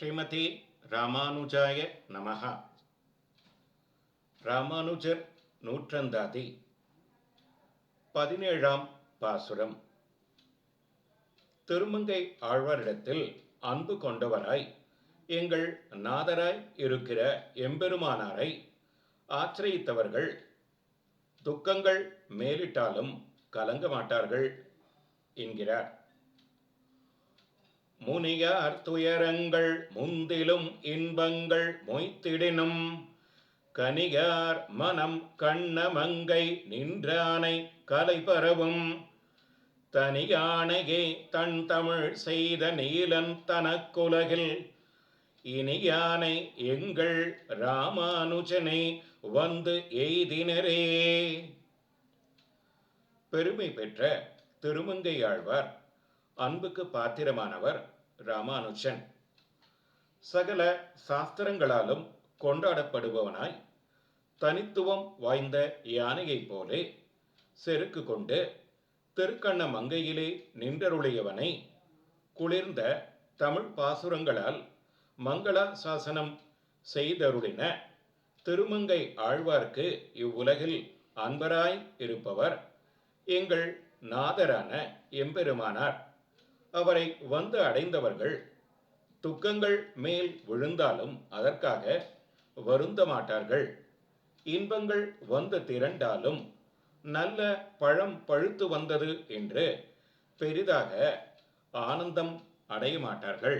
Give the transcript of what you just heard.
ஸ்ரீமதி ராமானுஜாய நமஹ. ராமானுஜர் நூற்றந்தாதி. பதினேழாம் பாசுரம். திருமங்கை ஆழ்வாரிடத்தில் அன்பு கொண்டவராய் எங்கள் நாதராய் இருக்கிற எம்பெருமானாரை ஆசிரியத்தவர்கள் துக்கங்கள் மேலிட்டாலும் கலங்க மாட்டார்கள் என்கிறார். முனியார் துயரங்கள் முந்திலும் இன்பங்கள் மொய்த்திடினும். கனியார் மனம் கண்ணமங்கை நின்றானை கலைபரவும் தனியானையே தன் தமிழ் செய்த நீலன் தனக்குலகில். இனியானை எங்கள் ராமானுஜனை வந்து எய்தினரே. பெருமை பெற்ற திருமங்கையாழ்வார் அன்புக்கு பாத்திரமானவர் ராமானுஜன். சகல சாஸ்திரங்களாலும் கொண்டாடப்படுபவனாய் தனித்துவம் வாய்ந்த யானையைப் போலே செருக்கு கொண்டு திருக்கண்ண மங்கையிலே நின்றருளியவனை குளிர்ந்த தமிழ் பாசுரங்களால் மங்களா சாசனம் செய்தருளின திருமங்கை ஆழ்வார்க்கு இவ்வுலகில் அன்பராய் இருப்பவர் எங்கள் நாதரான எம்பெருமானார். அவரை வந்து அடைந்தவர்கள் துக்கங்கள் மேல் விழுந்தாலும் அதற்காக வருந்த மாட்டார்கள் இன்பங்கள் வந்து திரண்டாலும் நல்ல பழம் பழுத்து வந்தது என்று பெரிதாக ஆனந்தம் அடைய மாட்டார்கள்